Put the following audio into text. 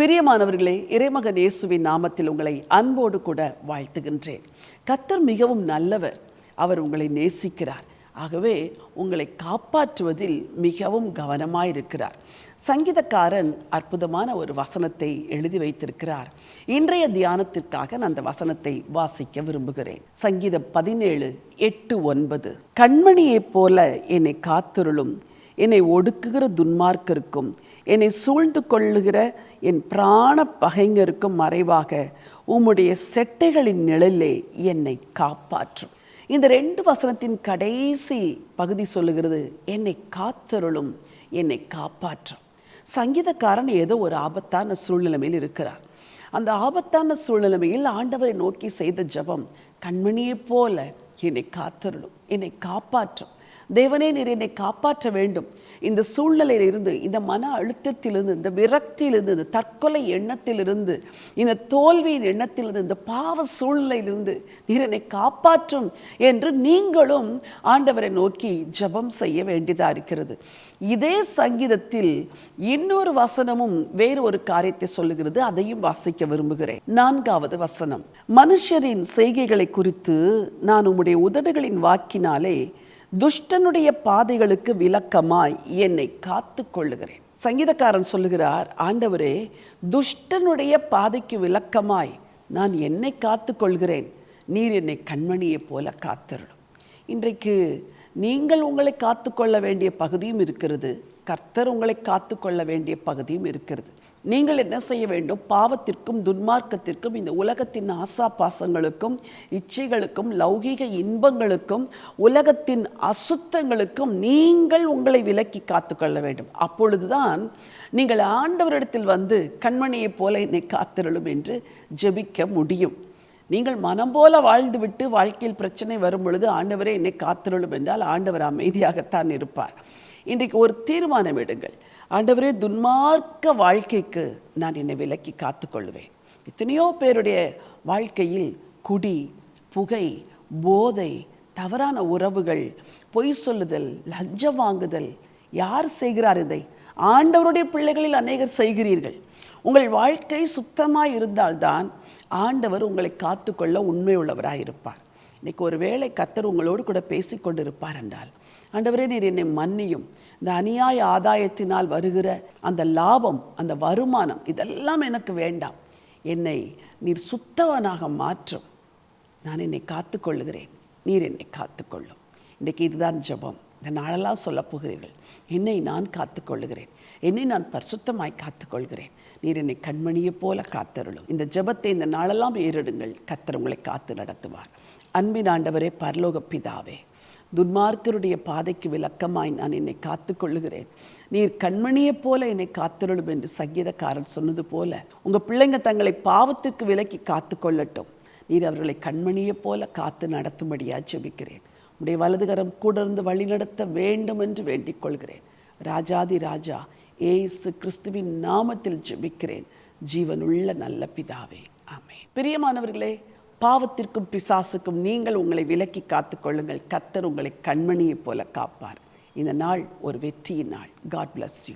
பிரியமானவர்களே இறைமகன் இயேசுவின் நாமத்தில் உங்களை அன்போடு கூட வாழ்த்துகின்றேன். கத்தர் மிகவும் நல்லவர். அவர் உங்களை நேசிக்கிறார். ஆகவே உங்களை காப்பாற்றுவதில் மிகவும் கவனமாயிருக்கிறார். சங்கீதக்காரன் அற்புதமான ஒரு வசனத்தை எழுதி வைத்திருக்கிறார். இன்றைய தியானத்திற்காக நான் அந்த வசனத்தை வாசிக்க விரும்புகிறேன். சங்கீதம் பதினேழு எட்டு ஒன்பது. கண்மணியைப் போல என்னை காத்திருளும் என்னை ஒடுக்குகிற துன்மார்க்கருக்கும் என்னை சூழ்ந்து கொள்ளுகிற என் பிராண பகைஞருக்கும் மறைவாக உம்முடைய செட்டைகளின் நிழலே என்னை காப்பாற்றும். இந்த ரெண்டு வசனத்தின் கடைசி பகுதி சொல்லுகிறது என்னை காத்தருளும் என்னை காப்பாற்றும். சங்கீதக்காரன் ஏதோ ஒரு ஆபத்தான சூழ்நிலைமையில் இருக்கிறார். அந்த ஆபத்தான சூழ்நிலைமையில் ஆண்டவரை நோக்கி செய்த ஜெபம் கண்மணியைப் போல என்னை காத்தருளும் என்னை காப்பாற்றும். தேவனே நீர் என்னை காப்பாற்ற வேண்டும். இந்த சூழ்நிலையிலிருந்து இந்த மன அழுத்தத்திலிருந்து இந்த விரக்தியிலிருந்து இந்த தற்கொலை எண்ணத்திலிருந்து இந்த தோல்வியின் எண்ணத்திலிருந்து இந்த பாவ சூழ்நிலையிலிருந்து நீர் என்னை காப்பாற்றும் என்று நீங்களும் ஆண்டவரை நோக்கி ஜபம் செய்ய வேண்டியதாக இருக்கிறது. இதே சங்கீதத்தில் இன்னொரு வசனமும் வேறு ஒரு காரியத்தை சொல்லுகிறது. அதையும் வாசிக்க விரும்புகிறேன். நான்காவது வசனம். மனுஷரின் செய்கைகளை குறித்து நான் உம்முடைய உதடுகளின் வாக்கினாலே துஷ்டனுடைய பாதைகளுக்கு விளக்கமாய் என்னை காத்து கொள்ளுகிறேன். சங்கீதக்காரன் சொல்லுகிறார் ஆண்டவரே துஷ்டனுடைய பாதைக்கு விளக்கமாய் நான் என்னை காத்து கொள்கிறேன். நீர் என்னை கண்மணியைப் போல காத்திருடும் இன்றைக்கு நீங்கள் உங்களை காத்துக்கொள்ள வேண்டிய பகுதியும் இருக்கிறது. கர்த்தர் உங்களை காத்துக்கொள்ள வேண்டிய பகுதியும் இருக்கிறது. நீங்கள் என்ன செய்ய வேண்டும்? பாவத்திற்கும் துன்மார்க்கத்திற்கும் இந்த உலகத்தின் ஆசா பாசங்களுக்கும் இச்சைகளுக்கும் லௌகீக இன்பங்களுக்கும் உலகத்தின் அசுத்தங்களுக்கும் நீங்கள் உங்களை விலக்கி காத்துக்கொள்ள வேண்டும். அப்பொழுதுதான் நீங்கள் ஆண்டவரிடத்தில் வந்து கண்மணியைப் போல என்னை காத்திரலும் என்று ஜெபிக்க முடியும். நீங்கள் மனம் போல வாழ்ந்துவிட்டு வாழ்க்கையில் பிரச்சனை வரும் பொழுது ஆண்டவரே என்னை காத்திரலும் என்றால் ஆண்டவர் அமைதியாகத்தான் இருப்பார். இன்றைக்கு ஒரு தீர்மானம் எடுங்கள். ஆண்டவரே துன்மார்க்க வாழ்க்கைக்கு நான் என்னை விலக்கி காத்துக்கொள்வேன். எத்தனையோ பேருடைய வாழ்க்கையில் குடி புகை போதை தவறான உறவுகள் பொய் சொல்லுதல் லஞ்சம் வாங்குதல் யார் செய்கிறார் இதை? ஆண்டவருடைய பிள்ளைகளில் அநேகர் செய்கிறீர்கள். உங்கள் வாழ்க்கை சுத்தமாக இருந்தால்தான் ஆண்டவர் உங்களை காத்துக்கொள்ள உண்மை உள்ளவராக இருப்பார் இன்னைக்கு ஒரு வேளை கத்தர் உங்களோடு கூட பேசி கொண்டிருப்பார் என்றால் ஆண்டவரே நீர் என்னை மன்னியும். இந்த அநியாய ஆதாயத்தினால் வருகிற அந்த லாபம் அந்த வருமானம் இதெல்லாம் எனக்கு வேண்டாம். என்னை நீர் சுத்தவனாக மாற்றும். நான் என்னை காத்துக்கொள்ளுகிறேன். நீர் என்னை காத்துக்கொள்ளும். இன்றைக்கு இதுதான் ஜெபம். இந்த நாளெல்லாம் சொல்லப் போகிறீர்கள். என்னை நான் காத்துக்கொள்ளுகிறேன். என்னை நான் பரிசுத்தமாய் காத்துக்கொள்கிறேன். நீர் என்னை கண்மணியைப் போல காத்தருளும். இந்த ஜெபத்தை இந்த நாளெல்லாம் ஏறிடுங்கள். கத்தர் உங்களை காத்து நடத்துவார். அன்பின் ஆண்டவரே பரலோக பிதாவே துன்மார்க்கருடைய பாதைக்கு விளக்கமாய் நான் என்னை காத்துக்கொள்ளுகிறேன். நீர் கண்மணியைப் போல என்னை காத்திருளும் என்று சங்கீதக்காரர் சொன்னது போல உங்கள் பிள்ளைங்க தங்களை பாவத்துக்கு விலக்கி காத்துக்கொள்ளட்டும். நீர் அவர்களை கண்மணியைப் போல காத்து நடத்தும்படியாக ஜெபிக்கிறேன். உடைய வலதுகரம் கூட இருந்து வழிநடத்த வேண்டும் என்று வேண்டிக் கொள்கிறேன். ராஜாதி ராஜா ஏசு கிறிஸ்துவின் நாமத்தில் ஜெபிக்கிறேன். ஜீவனுள்ள நல்ல பிதாவே ஆமே பிரியமானவர்களே பாவத்திற்கும் பிசாசுக்கும் நீங்கள் உங்களை விலக்கி காத்துக்கொள்ளுங்கள். கத்தர் உங்களை கண்மணியைப் போல காப்பார். இந்த நாள் ஒரு வெற்றியின் நாள். God bless you